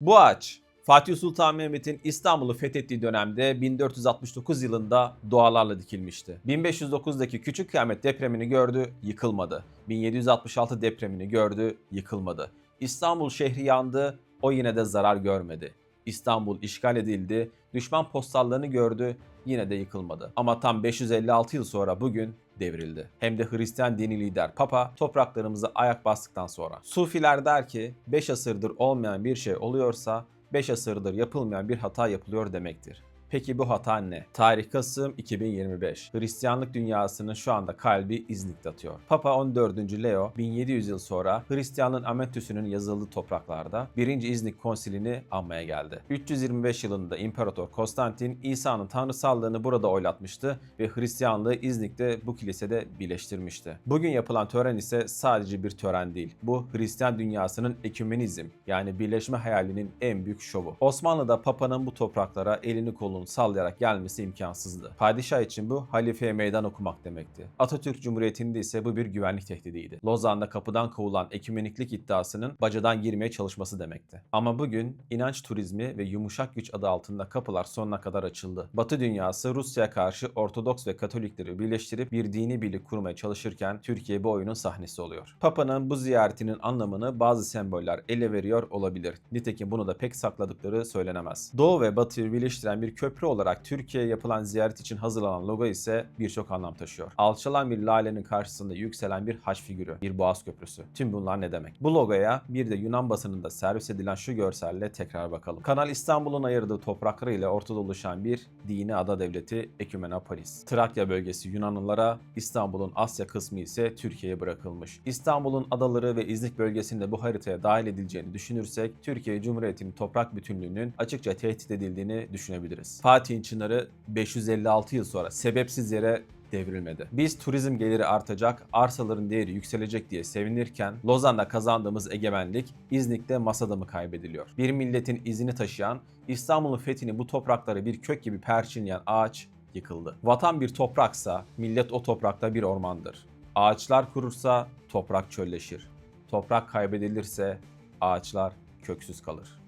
Bu ağaç Fatih Sultan Mehmet'in İstanbul'u fethettiği dönemde 1469 yılında dualarla dikilmişti. 1509'daki Küçük Kıyamet depremini gördü, yıkılmadı. 1766 depremini gördü, yıkılmadı. İstanbul şehri yandı, o yine de zarar görmedi. İstanbul işgal edildi, düşman postallarını gördü, yine de yıkılmadı. Ama tam 556 yıl sonra bugün devrildi. Hem de Hristiyan dini lider Papa topraklarımıza ayak bastıktan sonra. Sufiler der ki 5 asırdır olmayan bir şey oluyorsa 5 asırdır yapılmayan bir hata yapılıyor demektir. Peki bu hata ne? Tarih Kasım 2025. Hristiyanlık dünyasının şu anda kalbi İznik'te atıyor. Papa 14. Leo 1700 yıl sonra Hristiyanlığın Amentüsü'nün yazıldığı topraklarda 1. İznik konsilini anmaya geldi. 325 yılında İmparator Konstantin İsa'nın tanrısallığını burada oylatmıştı ve Hristiyanlığı İznik'te bu kilisede birleştirmişti. Bugün yapılan tören ise sadece bir tören değil. Bu Hristiyan dünyasının ekümenizm yani birleşme hayalinin en büyük şovu. Osmanlı'da Papa'nın bu topraklara elini kolunu sallayarak gelmesi imkansızdı. Padişah için bu halifeye meydan okumak demekti. Atatürk Cumhuriyeti'nde ise bu bir güvenlik tehdidiydi. Lozan'da kapıdan kovulan ekümeniklik iddiasının bacadan girmeye çalışması demekti. Ama bugün inanç turizmi ve yumuşak güç adı altında kapılar sonuna kadar açıldı. Batı dünyası Rusya'ya karşı Ortodoks ve Katolikleri birleştirip bir dini birlik kurmaya çalışırken Türkiye bu oyunun sahnesi oluyor. Papa'nın bu ziyaretinin anlamını bazı semboller ele veriyor olabilir. Nitekim bunu da pek sakladıkları söylenemez. Doğu ve Batı'yı birleştiren bir köprü olarak Türkiye'ye yapılan ziyaret için hazırlanan logo ise birçok anlam taşıyor. Alçalan bir lalenin karşısında yükselen bir haç figürü, bir boğaz köprüsü. Tüm bunlar ne demek? Bu logoya bir de Yunan basınında servis edilen şu görselle tekrar bakalım. Kanal İstanbul'un ayırdığı topraklarıyla ortada oluşan bir dini ada devleti Ekümenopolis. Trakya bölgesi Yunanlılara, İstanbul'un Asya kısmı ise Türkiye'ye bırakılmış. İstanbul'un adaları ve İznik bölgesinde bu haritaya dahil edileceğini düşünürsek Türkiye Cumhuriyeti'nin toprak bütünlüğünün açıkça tehdit edildiğini düşünebiliriz. Fatih'in Çınarı 556 yıl sonra sebepsiz yere devrilmedi. Biz turizm geliri artacak, arsaların değeri yükselecek diye sevinirken Lozan'da kazandığımız egemenlik İznik'te masada mı kaybediliyor? Bir milletin izini taşıyan, İstanbul'un fethini bu toprakları bir kök gibi perçinleyen ağaç yıkıldı. Vatan bir topraksa millet o toprakta bir ormandır. Ağaçlar kurursa toprak çölleşir. Toprak kaybedilirse ağaçlar köksüz kalır.